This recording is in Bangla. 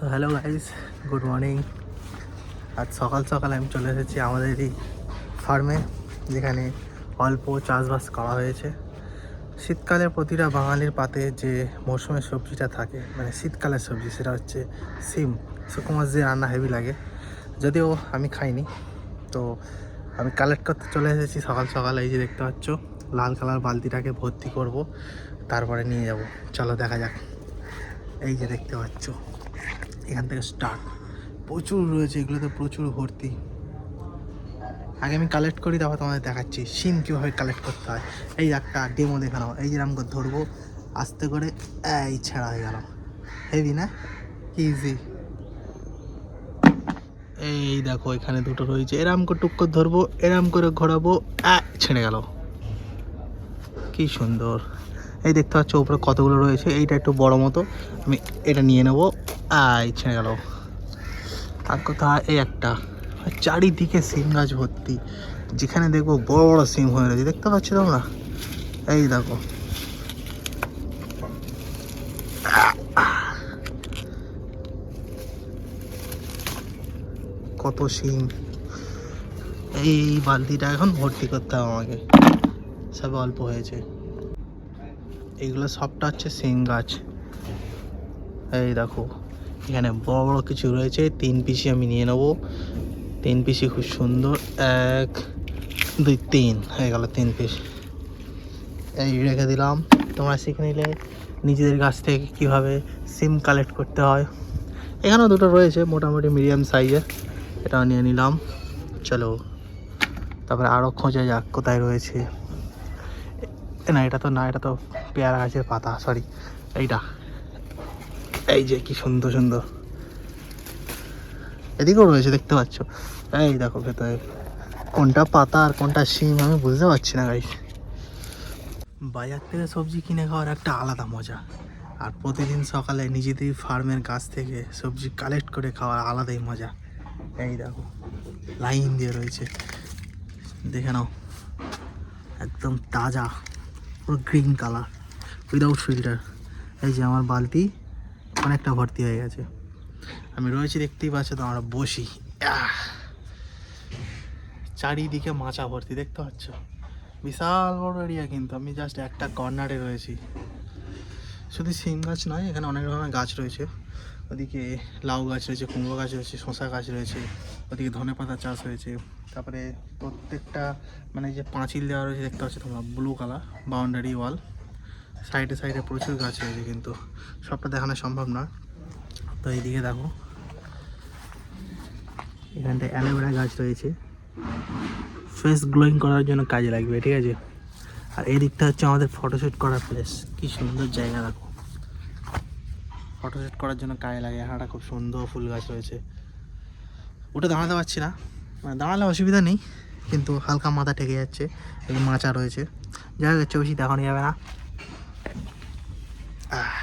তো হ্যালো গাইস গুড মর্নিং আজ সকাল সকাল আমি চলে এসেছি আমাদের এই ফার্মে যেখানে অল্প চাষবাস করা হয়েছে। শীতকালে প্রতিটা বাঙালির পাতে যে মৌসুমের সবজিটা থাকে মানে শীতকালের সবজি, সেটা হচ্ছে সিম। শুকনো মাছ দিয়ে রান্না হেভি লাগে। যদিও আমি খাইনি, তো আমি কালেক্ট করতে চলে এসেছি সকাল সকাল। এই যে দেখতে পাচ্ছ, লাল কালার বালতিটাকে ভর্তি করব, তারপরে নিয়ে যাব। চলো দেখা যাক। এই যে দেখতে পাচ্ছ। এখান থেকে স্টার্ট প্রচুর রয়েছে, এগুলোতে প্রচুর ভর্তি। আগে আমি কালেক্ট করি, তারপর তোমাদের দেখাচ্ছি। সিম কীভাবে কালেক্ট করতে হয়। এই একটা ডেমো দেখে নাও। এই যেরকম করে ধরবো, আস্তে করে এই ছেঁড়া হয়ে গেল। হেভি না? ইজি এই দেখো, এখানে দুটো রয়েছে। এরম করে টুক করে ধরবো, এরম করে ঘোরাবো ছেড়ে গেল। কি সুন্দর। এই দেখতে পাচ্ছ উপরে কতগুলো রয়েছে? এইটা একটু বড় মতো। আমি এটা নিয়ে নেব। আয়, ছেড়ে গেল। আর কোথায় এই একটা। চারিদিকে সিম গাছ ভর্তি। যেখানে দেখব বড় বড় সিম হয়ে রয়েছে। দেখতে পাচ্ছ তোমরা? এই দেখো। কত সিম। এই বালতিটা এখন ভর্তি করতে হবে আমাকে। সব অল্প হয়েছে। এইগুলো সবটা হচ্ছে সিম গাছ। এই দেখো, এখানে বড় বড় কিছু রয়েছে, তিন পিসি আমি নিয়ে নেব। তিন পিসি খুব সুন্দর, এক, দুই, তিন, হয়ে গেল তিন পিস। এই রেখে দিলাম, তোমরা শিখে নিলে নিজেদের গাছ থেকে কীভাবে সিম কালেক্ট করতে হয়। এখানেও দুটো রয়েছে, মোটামুটি মিডিয়াম সাইজের এটাও নিয়ে নিলাম। চলো, তারপরে আরও খোঁজা যাক কোথায় রয়েছে। না, এটা তো না, এটা তো পেয়ারা গাছের পাতা সরি এইটা। এই যে কি সুন্দর সুন্দর। এদিকেও রয়েছে, দেখতে পাচ্ছ। এই দেখো ভেতরে, কোনটা পাতা আর কোনটা শিম, আমি বুঝতে পারছি না গাইস বাজার থেকে সবজি কিনে খাওয়ার একটা আলাদা মজা। আর প্রতিদিন সকালে নিজেদের ফার্মের গাছ থেকে সবজি কালেক্ট করে খাওয়ার আলাদাই মজা। এই দেখো, লাইন দিয়ে রয়েছে। দেখে নাও, একদম তাজা। পুরো গ্রিন কালার উইদাউট ফিল্টার এই যে আমার বালতি অনেকটা ভর্তি হয়ে গেছে। আমি রয়েছি দেখতেই পাচ্ছ, তো আমরা বসি! চারিদিকে মাচা ভর্তি, দেখতে পাচ্ছ? বিশাল বড় এরিয়া কিন্তু, আমি জাস্ট একটা কর্নারে রয়েছি। শুধু সিম গাছ নয়, এখানে অনেক ধরনের গাছ রয়েছে। ওদিকে লাউ গাছ রয়েছে, কুমড়ো গাছ রয়েছে শশা গাছ রয়েছে, ওদিকে ধনে পাতা চাষ হয়েছে। তারপরে প্রত্যেকটা মানে যে পাঁচিল দেওয়া রয়েছে দেখতে পাচ্ছি তোমরা ব্লু কালার বাউন্ডারি ওয়াল সাইডে সাইডে প্রচুর গাছ রয়েছে কিন্তু, সবটা দেখানো সম্ভব না। তো এইদিকে দেখো, এখানটায় অ্যালোভেরা গাছ রয়েছে। ফেস গ্লোয়িং করার জন্য কাজে লাগবে, ঠিক আছে? আর এই দিকটা হচ্ছে আমাদের ফটোশ্যুট করার প্লেস কি সুন্দর জায়গা দেখো। ফটোশ্যুট করার জন্য কাজে লাগে। হাঁটা খুব সুন্দর ফুল গাছ রয়েছে। ওটা দাঁড়াতে পারছি না। মানে দাঁড়ালে অসুবিধা নেই, কিন্তু হালকা মাথা ঠেকে যাচ্ছে এই মাচা রয়েছে। যাই হোক চৌষি দেখানো যাবে না। আহ।